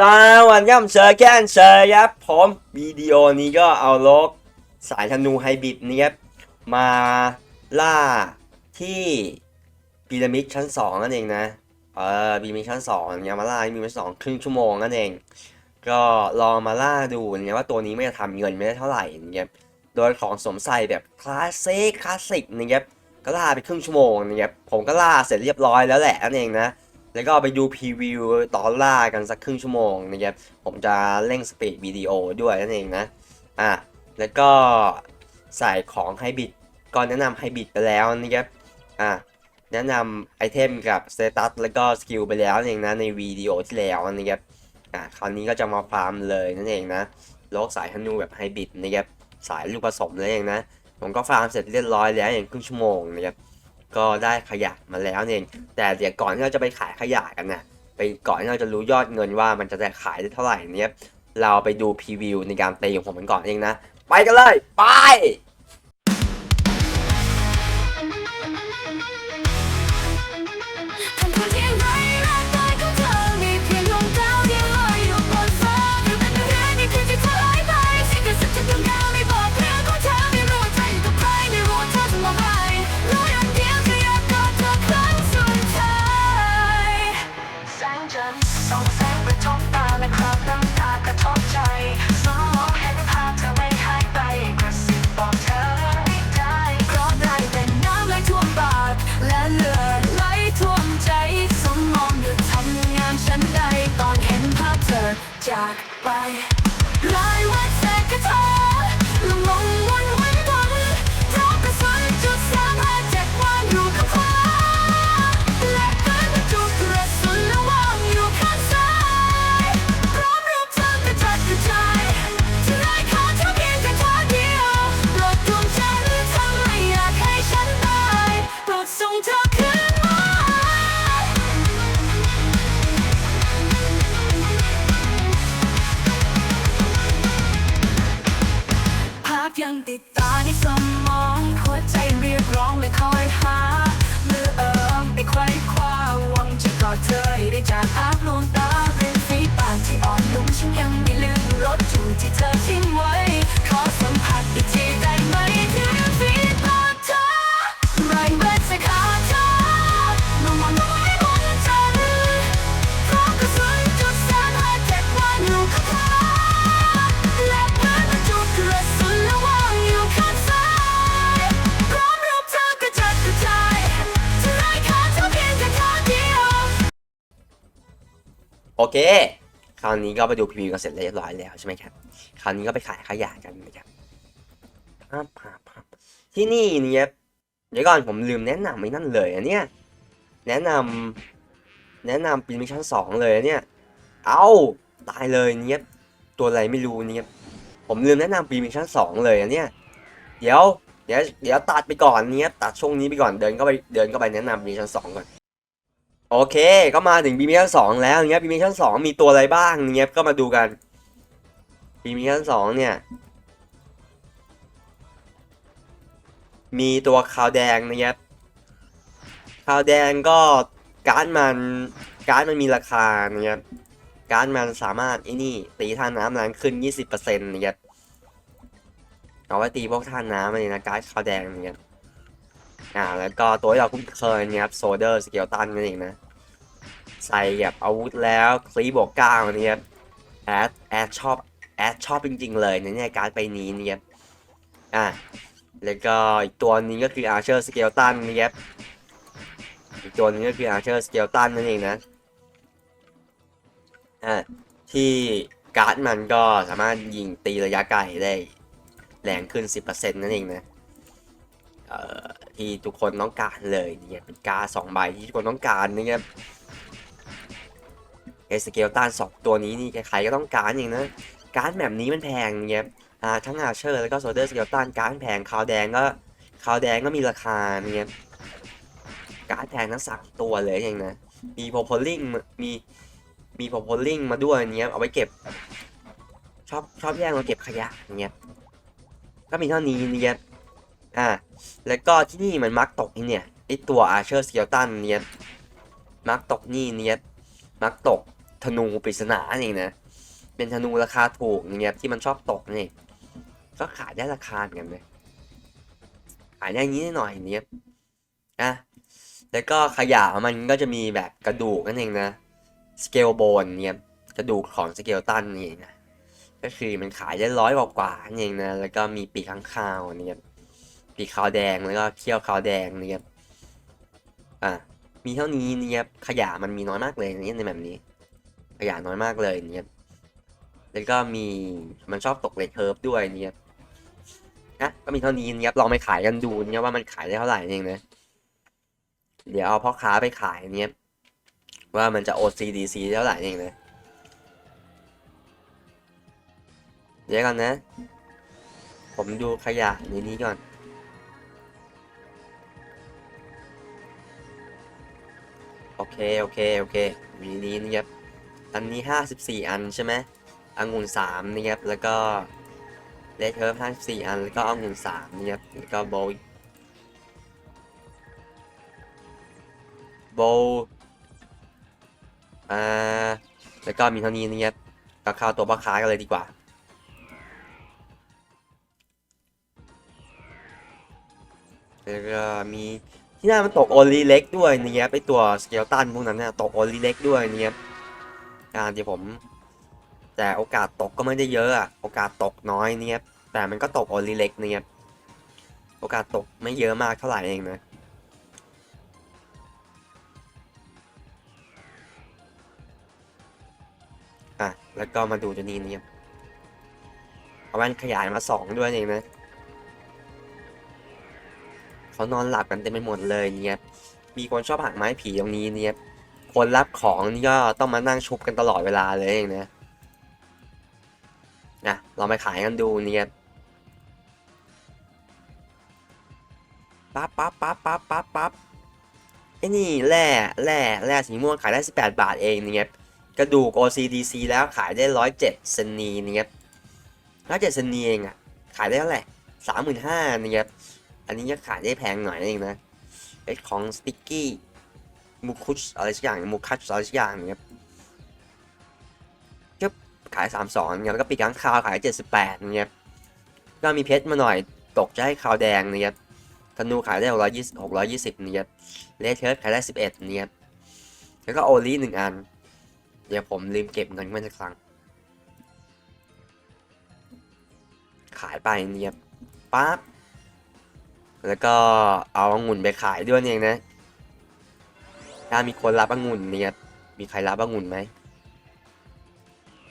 สวัสดีครับเซอร์แกนเซอร์ครับผมวิดีโอนี้ก็เอาลกสายธนูไฮบริดนี่ครับมาล่าที่พีระมิดชั้น 2 นั่นเองนะเออพีระมิดชั้น2เนี่ยมาล่าพีระมิดชั้นสองครึ่งชั่วโมงนั่นเอง ก็ลองมาล่าดูเนี่ยว่าตัวนี้ไม่จะทำเงินไม่ได้เท่าไหร่นะครับโดยของสมใส่แบบคลาสสิกคลาสสิกนะครับก็ล่าไปครึ่งชั่วโมงนะครับผมก็ล่าเสร็จเรียบร้อยแล้วแหละนั่นเองนะ แล้วก็ไปดูพรีวิวตอนล่ากันสักครึ่งชั่วโมงนะครับผมจะเร่งสปีดวิดีโอด้วยนั่นเองนะอะแล้วก็ใส่ของไฮบิดก็แนะนำไฮบิดไปแล้วนะครับอะแนะนำไอเทมกับสเตตัสแล้วก็สกิลไปแล้วนั่นเองนะในวิดีโอที่แล้วนะครับอะคราวนี้ก็จะมาฟาร์มเลยนั่นเองนะโลกสายธนูแบบไฮบิดนะครับสายลูกผสมนั่นเองนะผมก็ฟาร์มเสร็จเรียบร้อยแล้วอย่างครึ่งชั่วโมงนะครับ ก็ได้ขยะมาแล้วเองแต่เดี๋ยวก่อนที่เราจะไปขายขยะกันนะไปก่อนที่เราจะรู้ยอดเงินว่ามันจะได้ขายได้เท่าไหร่เนี่ยเราไปดูพรีวิวในการตีของผมกันก่อนเองนะ ไปกันเลย ไป แสงจันทร์ส่องแสงไปทบตาและคราบน้ำตากระทบใจสมองเห็นภาพเธอไม่หายไปกระซิบบอกเธอไม่ได้เพราะได้แต่น้ำไหลท่วมบาดและเลือดไหลท่วมใจสมองหยุดทำงานฉันได้ตอนเห็นภาพเธอจากไปราย ดเธอให้ได้จากภาพลวงตาเป็นฝีปากที่อ่อนนุ่มฉันยังไม่ลืมรสจูที่เธอ เค คราวนี้ก็ไปดูพรีวิวกันเสร็จเรียบร้อยแล้วใช่ไหมครับ คราวนี้ก็ไปขายขยะกันนะครับภาพภาพที่นี่เนี่ยเดี๋ยวก่อนผมลืมแนะนำไม่นั่นเลยอันเนี้ยแนะนำแนะนำปีมิชั่นสองเลยอันเนี่ย เอาตายเลยเนี่ยตัวอะไรไม่รู้เนี่ยผมลืมแนะนำปีมิชั่นสองเลยอันเนี้ยเดี๋ยวเดี๋ยวเดี๋ยวตัดไปก่อนเนี่ยตัดช่วงนี้ไปก่อนเดินเข้าไปเดินเข้าไปแนะนำปีมิชั่นสองก่อน โอเค ก็มาถึงบีมิชั่นสองแล้วเนี้ยบีมิชั่นสองมีตัวอะไรบ้างเนี้ยก็มาดูกันบีมิชั่นสองเนี่ย มีตัวขาวแดงนะครับขาวแดงก็การ์ดมันการ์ดมันมีราคานะครับการ์ดมันสามารถไอ้นี่ตีท่าน้ำแรงขึ้น 20%นะครับเอาไว้ตีพวกท่าน้ำเลยนะการ์ดขาวแดงนะครับอ่าแล้วก็ตัวที่เราคุ้นเคยนะครับโซเดอร์สเกลตันนั่นเองนะ ใส่แบบอาวุธแล้วคลีบวกเก้าเนี่ยแอดแอดชอบแอดชอบจริง ๆ เลยในเนี่ยการ์ดใบนี้เนี่ยอะแล้วก็อีกตัวนี้ก็คืออาร์เชอร์สเกลตันเนี่ยอีกตัวนี้ก็คืออาร์เชอร์สเกลตันนั่นเองนะอะที่การ์ดมันก็สามารถยิงตีระยะไกลได้แรงขึ้น 10%นั่นเองนะเอ่อที่ทุกคนต้องการเลยเนี่ยเป็นการ์ดสองใบที่ทุกคนต้องการนะครับ ไอสเกลตันสองตัวนี้นี่ใครก็ต้องการอย่างนะการ์ดแบบนี้มันแพงเนี่ยอ่าทั้งอาเชอร์แล้วก็โซเดอร์สเกลตันการ์ดแพงขาวแดงก็ขาวแดงก็มีราคาเนี่ยการ์ดแพงทั้งสามตัวเลยอย่างนะมีโพโพลิงมีมีโพโพลิงมาด้วยเนี่ยเอาไว้เก็บ ชอบชอบแย่งมาเก็บขยะเนี่ยก็มีเท่านี้เนี่ยอ่า แล้วก็ที่นี่มันมักตกนี่เนี่ยไอตัวอาเชอร์สเกลตันเนี่ยมักตกนี่เนี่ยมักตก ธนูปริศนาเองนะ เป็นธนูราคาถูกเนี่ยที่มันชอบตกนี่ ก็ขายได้ราคาเหมือนกันเลยขายได้อย่างนี้หน่อยเนี่ยนะแล้วก็ขยะมันก็จะมีแบบกระดูกนั่นเองนะสเกลโบนเนี่ยกระดูกของสเกลตันนี่นะก็คือมันขายได้ร้อยกว่าๆนั่นเองนะแล้วก็มีปีกข้างคาวเนี่ยปีกขาวแดงแล้วก็เขี้ยวขาวแดงเนี่ยอะมีเท่านี้เนี่ยขยะมันมีน้อยมากเลยเนี่ยในแบบนี้ ยะน้อยมากเลยเนี่ยแล้วก็มีมันชอบตกเลทเฮิร์บด้วยเนี่ยนะก็มีเท่านี้เนี่ยลองไปขายกันดูเนี่ยว่ามันขายได้เท่าไหร่เองนะเดี๋ยวเอาพ่อค้าไปขายเนี่ยว่ามันจะ OCDC เท่าไหร่เองนะเดี๋ยวก่อนนะ ผมดูขยะในนี้ก่อนโอเค โอเค โอเควีนี้นะครับ อันนี้ 54 อันใช่ไหมองุ่น3นะครับ แล้วก็เลเทิร์54 อัน แล้วก็องุ่น3นะครับ แล้วก็โบโบอ่า แล้วก็มีเท่านี้นะครับก็เข้าตัวพ่อค้ากันเลยดีกว่าแล้วก็มีที่หน่ามันตกโอลีเล็กด้วยเนี่ยไปตัวสเกลตันพวกนั้นเนี่ยตกโอลีเล็กด้วยเนี่ย การที่ผม แต่โอกาสตกก็ไม่ได้เยอะอะโอกาสตกน้อยเนี่ยแต่มันก็ตกโอลีเล็กเนี่ยโอกาสตกไม่เยอะมากเท่าไหร่เองนะอะแล้วก็มาดูตัวนี้เนี่ยเอาแว่นขยายมาสองด้วยเองนะเขานอนหลับกันเต็มไปหมดเลยเนี่ยมีคนชอบหักไม้ผีตรงนี้เนี่ย คนรับของนี่ก็ต้องมานั่งชุบกันตลอดเวลาเลยเองนะนะเราไปขายกันดูเนี่ยปั๊บปั๊บปั๊บปั๊บปั๊บปั๊บไอ้นี่แร่แร่แร่สีม่วงขายได้ 18 บาทเองเนี่ยกระดูก OCDC แล้วขายได้ 107เซนีเนี่ย107เซนนีเองอะขายได้เท่าไหร่35,000เนี่ยอันนี้จะขายได้แพงหน่อยเองนะไอของสติกกี้ มูคุชอะไรสักอย่างมูคัชอะไรสักอย่างเนี่ยก็ขายสามสองเนี่ยแล้วก็ปีกค้างคาวขายเจ็ดสิบแปดเนี่ยก็มีเพชรมาหน่อยตกจะให้ขาวแดงเนี่ยธนูขายได้หกร้อยยี่สิบหกร้อยยี่สิบเนี่ยเลเทอร์ขายได้สิบเอ็ดเนี่ยแล้วก็โอลีหนึ่งอัน เดี๋ยวผมลืมเก็บเงินเมื่สักครั้งขายไปเนี่ยปั๊บ แล้วก็เอาองุ่นไปขายด้วยเองนะ ถ้ามีคนรับองุ่นเนี่ย มีใครรับองุ่นไหม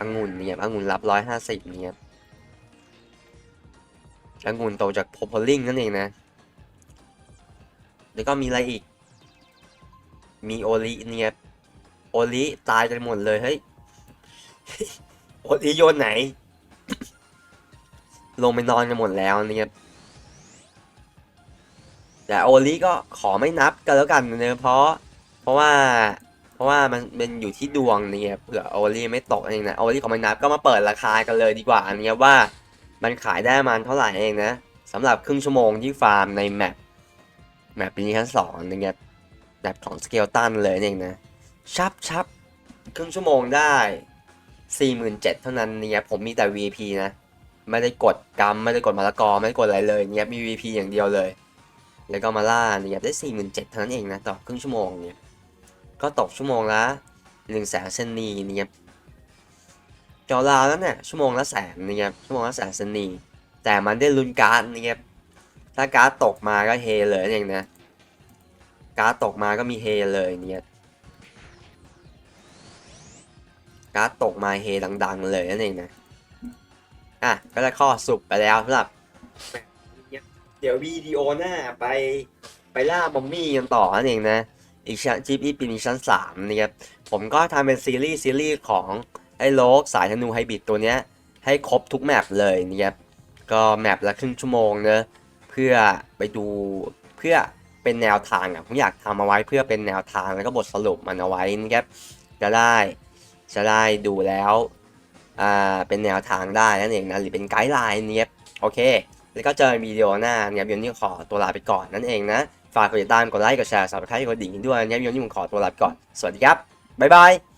องุ่นเนี่ยองุ่นรับร้อยห้าสิบเนี่ยองุ่นโตจากโพโพลิงนั่นเองนะ แล้วก็มีอะไรอีก มีโอลิเนี่ยโอลิตายกันหมดเลยเฮ้ย โอลิโยนไหน ลงไปนอนกันหมดแล้วเนี่ยแต่โอลิก็ขอไม่นับกันแล้วกันเนอะเพราะ เพราะว่า เพราะว่ามันเป็นอยู่ที่ดวงเนี่ยเผื่อโอลิไม่ตกเองนะโอลิขอไม่นับก็มาเปิดราคากันเลยดีกว่าอันเนี้ยว่ามันขายได้มันเท่าไหร่เองนะสำหรับครึ่งชั่วโมงที่ฟาร์มในแมปแมปปีนี้ชั้นสองเนี่ยแมปของสเกลตันเลยเองนะชับชับครึ่งชั่วโมงได้สี่หมื่นเจ็ดเท่านั้นเนี่ยผมมีแต่ VP นะไม่ได้กดกรรมไม่ได้กดมะละกอไม่ได้กดอะไรเลยเนี่ยมี VP อย่างเดียวเลย แล้วก็มาล่าเนี่ยได้สี่หมื่นเจ็ดเท่านั้นเองนะต่อครึ่งชั่วโมงเนี่ย ก็ตกชั่วโมงละหนึ่งแสนเซนนีเนี่ยจอลาวแล้วเนี่ยชั่วโมงละแสนเนี่ยชั่วโมงละแสนเซนนีแต่มันได้ลุ้นการ์ดเนี่ยถ้าการ์ดตกมาก็เฮเลยเองนะการ์ดตกมาก็มีเฮเลยเนี่ยการ์ดตกมาเฮดัง ๆ เลยนั่นเองนะอะก็ได้ข้อสุปไปแล้วสำหรับเดี๋ยววิดีโอหน้าไปไปล่าบอมมี่กันต่อนั่นเองนะ อีกชั้นจีพีปีนี้ชั้นสามนะครับผมก็ทำเป็นซีรีส์ซีรีส์ของไอ้โลกสายธนูไฮบิดตัวเนี้ยให้ครบทุกแมปเลยนะครับก็แมปละครึ่งชั่วโมงเนอะเพื่อไปดูเพื่อเป็นแนวทางอะผมอยากทำเอาไว้เพื่อเป็นแนวทางแล้วก็บทสรุปมันเอาไว้นะครับจะได้จะได้ดูแล้วอ่าเป็นแนวทางได้นั่นเองนะหรือเป็นไกด์ไลน์เนี่ยโอเค แล้วก็เจอวิดีโอหน้าเนี่ยเดี๋ยวนี้ขอตัวลาไปก่อนนั่นเองนะ ฝากกดติดตามกดไลค์กดแชร์สับสไครต์กดดิ่งด้วยเนี่ยเดี๋ยวนี้ผมขอตัวลาไปก่อน สวัสดีครับ บ๊ายบาย